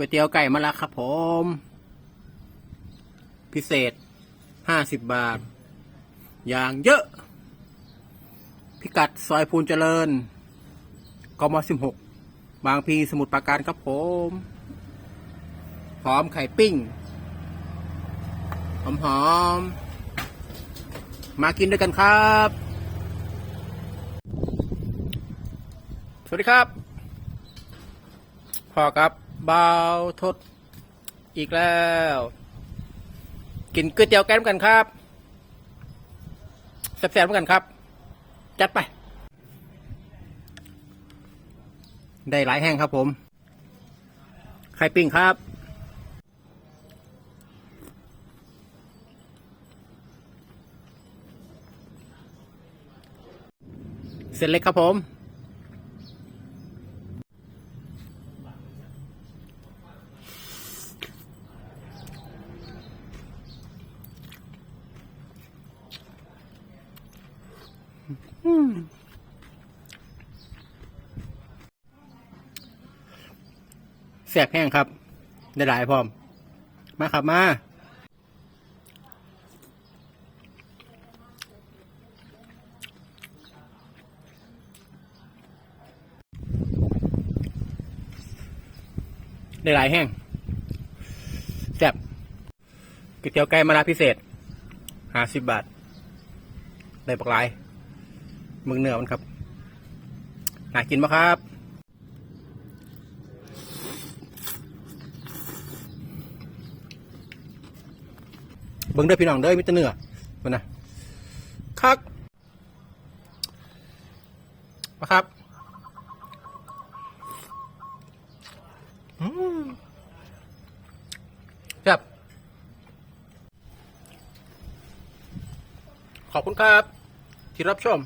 ก๋วยเตี๋ยวไก่มะละครับผม พิเศษห้าสิบบาท อย่างเยอะ พิกัดซอยพูนเจริญกมสิบหกบางพีสมุทรปราการครับผม พร้อมไข่ปิ้ง หอมหอมๆมากินด้วยกันครับ สวัสดีครับพอครับ บาวทดอีกแล้ว กินก๋วยเตี๋ยวแกงกันครับแซ่บๆมกันครับ จัดไป ได้หลายแห้งครับผมไข่ปิ้งครับ เส้นเล็กครับผม แสบแห้งครับ ได้หลายพร้อม มาครับมา ได้หลายแห้งแซ่บก๋วยเตี๋ยวไก่มาลาพิเศษห้าสิบบาท ได้ปลกหลาย มึงเนื้อมันครับน่ากินปะครับเบิ่งเด้อพี่น้องเด้อมิตรเนื้อมันนะคักมาครับอืมครับ ขอบคุณครับ ที่รับชม